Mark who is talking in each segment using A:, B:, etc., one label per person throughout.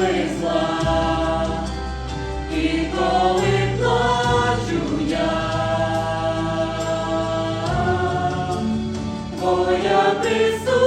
A: коли зла, коли плачу я, твоя.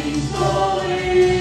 B: His glory.